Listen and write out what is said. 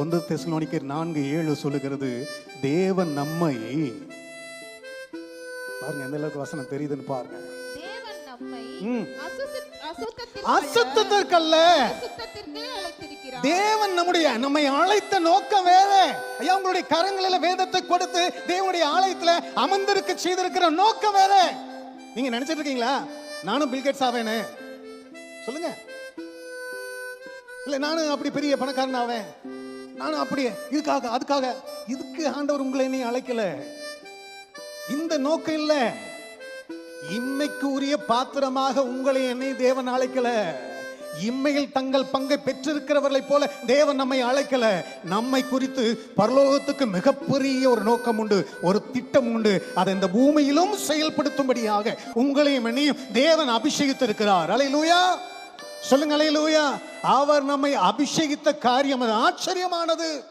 ஒன்று தெசலோனிக்கர் நான்கு ஏழு சொல்லுகிறது தேவன் நம்மை பாருங்க எந்த அளவுக்கு வசனம் தெரியுதுன்னு பாருங்க. அசுத்தத்திற்கல்ல. தேவன் நம்முடைய நம்மை அழைத்த நோக்கம் வேற. ஐயா உங்களுடைய கரங்களில வேதத்தை கொடுத்து தேவனுடைய ஆலயத்துல அமர்ந்திருக்க செய்திருக்கிற நோக்கம் வேற. நீங்க நினைச்சிட்டு இருக்கீங்களா? நானும் பில்கேட்ஸ் ஆவேனே சொல்லுங்க. இல்ல நானும் அப்படி பெரிய பணக்காரன் ஆவேன். நானும் அப்படியே இதுக்காக அதுக்காக இதுக்கு ஆண்டவர் உங்களை நீ அழைக்கல. இந்த நோக்கம் இல்ல. இன்னைக்கு உரிய பாத்திரமாக உங்களை என்னை தேவன் அழைக்கல. இம்மையில் தங்கள் பங்கை பெற்றிருக்கிறவர்களை போல தேவன் நம்மை அழைக்கல. நம்மை குறித்து பரலோகத்துக்கு மிகப்பெரிய ஒரு நோக்கம் உண்டு ஒரு திட்டம் உண்டு. அதை இந்த பூமியிலும் செயல்படுத்தும்படியாக உங்களையும் என்னையும் தேவன் அபிஷேகித்திருக்கிறார். அலையிலூயா. சொல்லுங்க அலையிலூயா. அவர் நம்மை அபிஷேகித்த காரியம் அது ஆச்சரியமானது.